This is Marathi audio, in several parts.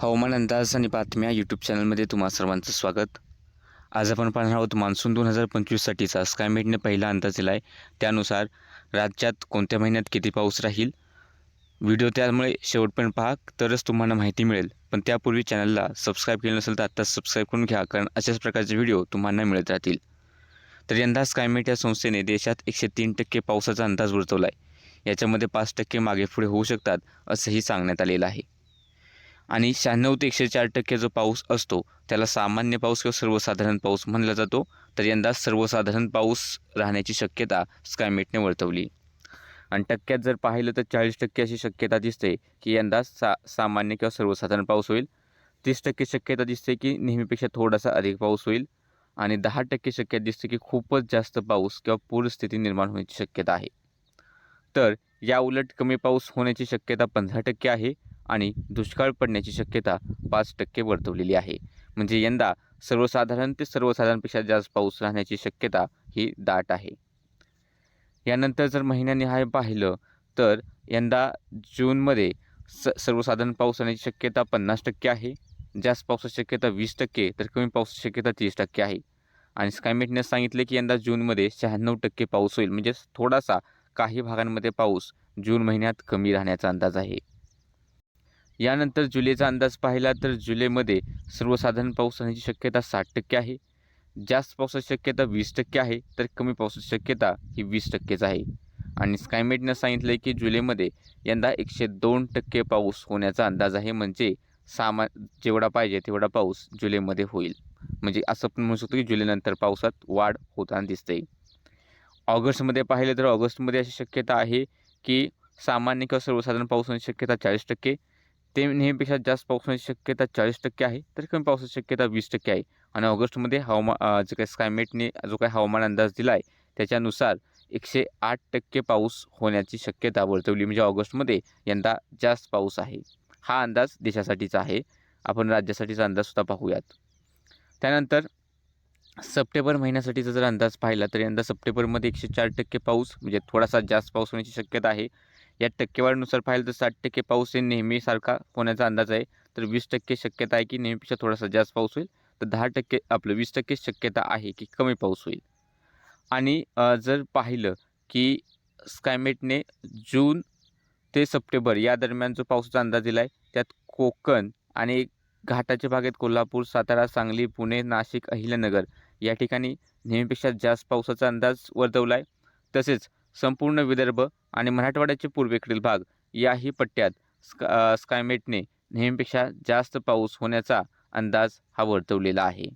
हवामान अंदाज आणि बातम्या यूट्यूब चॅनलमध्ये तुम्हा सर्वांचं स्वागत. आज आपण पाहणार आहोत मान्सून दोन हजार पंचवीससाठीचा स्कायमेटने पहिला अंदाज दिला आहे त्यानुसार राज्यात कोणत्या महिन्यात किती पाऊस राहील? व्हिडिओ त्यामुळे शेवटपर्यंत पहा तरच तुम्हाला माहिती मिळेल. पण त्यापूर्वी चॅनलला सबस्क्राईब केलं नसेल तर आत्ताच सबस्क्राईब करून घ्या कारण अशाच प्रकारचे व्हिडिओ तुम्हाला मिळत राहतील. तर यंदा स्कायमेट या संस्थेने देशात एकशे तीन टक्के पावसाचा अंदाज वर्तवला आहे याच्यामध्ये पाच टक्के मागे पुढे होऊ शकतात असंही सांगण्यात आलेलं आहे. आणि शहाण्णव ते एकशे चार टक्के जो पाऊस असतो त्याला सामान्य पाऊस किंवा सर्वसाधारण पाऊस म्हणला जातो. तर यंदा सर्वसाधारण पाऊस राहण्याची शक्यता स्कायमेटने वर्तवली. आणि टक्क्यात जर पाहिलं तर चाळीस टक्के अशी शक्यता दिसते की यंदा सा सामान्य किंवा सर्वसाधारण पाऊस होईल. तीस टक्के शक्यता दिसते की नेहमीपेक्षा थोडासा अधिक पाऊस होईल. आणि दहा टक्के शक्यता दिसते की खूपच जास्त पाऊस किंवा पूरस्थिती निर्माण होण्याची शक्यता आहे. तर या उलट कमी पाऊस होण्याची शक्यता पंधरा टक्के आहे. आणि दुष्काळ पडण्याची शक्यता पाच टक्के वर्तवलेली आहे. म्हणजे यंदा सर्वसाधारण ते सर्वसाधारणपेक्षा जास्त पाऊस राहण्याची शक्यता ही दाट आहे. यानंतर जर महिन्यानिहाय पाहिलं तर यंदा जूनमध्ये स सर्वसाधारण पाऊस राहण्याची शक्यता पन्नास टक्के आहे. जास्त पावसाची शक्यता वीस टक्के तर कमी पावसाची शक्यता तीस टक्के आहे. आणि स्कायमेटने सांगितले की यंदा जूनमध्ये शहाण्णव टक्के पाऊस होईल. म्हणजेच थोडासा काही भागांमध्ये पाऊस जून महिन्यात कमी राहण्याचा अंदाज आहे. यानंतर जुलैचा अंदाज पाहिला तर जुलैमध्ये सर्वसाधारण पाऊस होण्याची शक्यता साठ टक्के आहे. जास्त पावसाची शक्यता वीस टक्के आहे तर कमी पावसाची शक्यता ही वीस टक्केच आहे. आणि स्कायमेटनं सांगितलं आहे की जुलैमध्ये यंदा एकशे दोन टक्के पाऊस होण्याचा अंदाज आहे म्हणजे सामा जेवढा पाहिजे तेवढा पाऊस जुलैमध्ये होईल. म्हणजे असं पण म्हणू शकतो की जुलैनंतर पावसात वाढ होताना दिसते. ऑगस्टमध्ये पाहिलं तर ऑगस्टमध्ये अशी शक्यता आहे की सामान्य किंवा सर्वसाधारण पाऊस होण्याची शक्यता चाळीस टक्के ते नेहमीपेक्षा जास्त पाऊस होण्याची शक्यता चाळीस टक्के आहे तर कमी पावसाची शक्यता वीस टक्के आहे. आणि ऑगस्टमध्ये हवामान जे काही स्कायमेटने जो काही हवामान अंदाज दिला आहे त्याच्यानुसार एकशे आठ टक्के पाऊस होण्याची शक्यता वर्तवली. म्हणजे ऑगस्टमध्ये यंदा जास्त पाऊस आहे. हा अंदाज देशासाठीचा आहे. आपण राज्यासाठीचा अंदाजसुद्धा पाहूयात. त्यानंतर सप्टेंबर महिन्यासाठीचा जर अंदाज पाहिला तर यंदा सप्टेंबरमध्ये एकशे चार टक्के पाऊस म्हणजे थोडासा जास्त पाऊस होण्याची शक्यता आहे. या टक्केवारीनुसार पाहिलं तर साठ टक्के पाऊस हे नेहमीसारखा होण्याचा अंदाज आहे. तर वीस टक्के शक्यता आहे की नेहमीपेक्षा थोडासा जास्त पाऊस होईल. तर दहा टक्के आपलं वीस टक्के शक्यता आहे की कमी पाऊस होईल. आणि जर पाहिलं की स्कायमेटने जून ते सप्टेंबर या दरम्यान जो पावसाचा अंदाज दिला आहे त्यात कोकण आणि घाटाच्या भागात कोल्हापूर सातारा सांगली पुणे नाशिक अहिल्यानगर या ठिकाणी नेहमीपेक्षा जास्त पावसाचा अंदाज वर्तवला आहे तसेच संपूर्ण विदर्भ आणि मराठवाड्याचे पूर्वेकडील भाग याही पट्ट्यात स्का स्कायमेटने नेहमीपेक्षा जास्त पाऊस होण्याचा अंदाज हा वर्तवलेला आहे.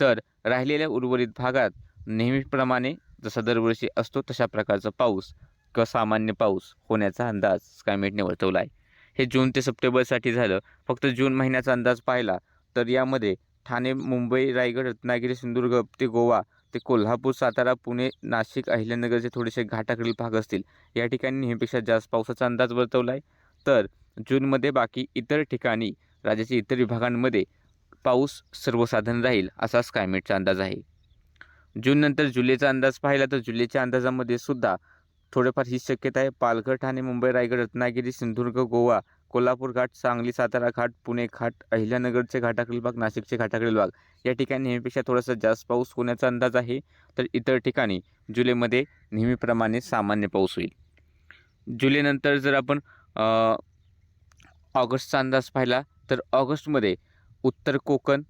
तर राहिलेल्या उर्वरित भागात नेहमीप्रमाणे जसा दरवर्षी असतो तशा प्रकारचा पाऊस किंवा सामान्य पाऊस होण्याचा अंदाज स्कायमेटने वर्तवला आहे हे जून ते सप्टेंबरसाठी झालं. फक्त जून महिन्याचा अंदाज पाहिला तर यामध्ये ठाणे मुंबई रायगड रत्नागिरी सिंधुदुर्ग ते गोवा ते कोल्हापूर सातारा पुणे नाशिक अहिल्यानगरचे थोडेसे घाटाकडील भाग असतील. या ठिकाणी नेहमीपेक्षा जास्त पावसाचा अंदाज वर्तवला आहे तर जूनमध्ये बाकी इतर ठिकाणी राज्याच्या इतर विभागांमध्ये पाऊस सर्वसाधारण राहील असा स्कायमेटचा अंदाज आहे. जूननंतर जुलैचा अंदाज पाहिला तर जुलैच्या अंदाजामध्ये सुद्धा थोडंफार ही शक्यता आहे. पालघर ठाणे मुंबई रायगड रत्नागिरी सिंधुदुर्ग गोवा कोल्हापूर घाट सांगली सातारा घाट पुणे घाट अहिल्यानगरचे घाटाकडील भाग नाशिकचे घाटाकडील भाग. या ठिकाणी नेहमीपेक्षा थोडासा जास्त पाऊस होण्याचा अंदाज आहे. तर इतर ठिकाणी जुलैमध्ये नेहमीप्रमाणे सामान्य पाऊस होईल. जुलैनंतर जर आपण ऑगस्टचा अंदाज पाहिला तर ऑगस्टमध्ये उत्तर कोकण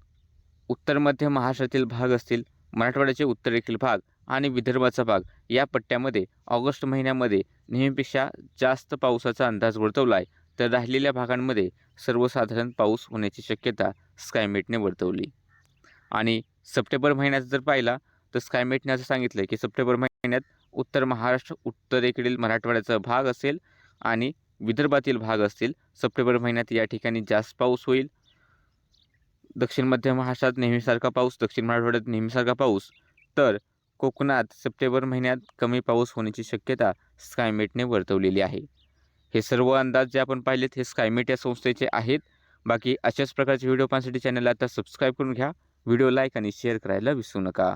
उत्तर मध्य महाराष्ट्रातील भाग असतील मराठवाड्याचे उत्तरेतील भाग आणि विदर्भाचा भाग. या पट्ट्यामध्ये ऑगस्ट महिन्यामध्ये नेहमीपेक्षा जास्त पावसाचा अंदाज वर्तवला आहे. तर राहिलेल्या भागांमध्ये सर्वसाधारण पाऊस होण्याची शक्यता स्कायमेटने वर्तवली. आणि सप्टेंबर महिन्याचा जर पाहिला तर स्कायमेटने असं सांगितलं आहे की सप्टेंबर महिन्यात उत्तर महाराष्ट्र उत्तरेकडील मराठवाड्याचा भाग असेल आणि विदर्भातील भाग असतील सप्टेंबर महिन्यात या ठिकाणी जास्त पाऊस होईल. दक्षिण मध्य महाराष्ट्रात नेहमीसारखा पाऊस दक्षिण मराठवाड्यात नेहमीसारखा पाऊस. तर कोकणात सप्टेंबर महिन्यात कमी पाऊस होण्याची शक्यता स्कायमेटने वर्तवलेली आहे. हे सर्व अंदाज जे आपण पाहिलेत हे स्कायमेट या संस्थेचे आहेत. बाकी अशाच प्रकारचे व्हिडिओ पाहण्यासाठी चॅनलला आता सबस्क्राईब करून घ्या. व्हिडिओ लाईक आणि शेअर करायला विसरू नका.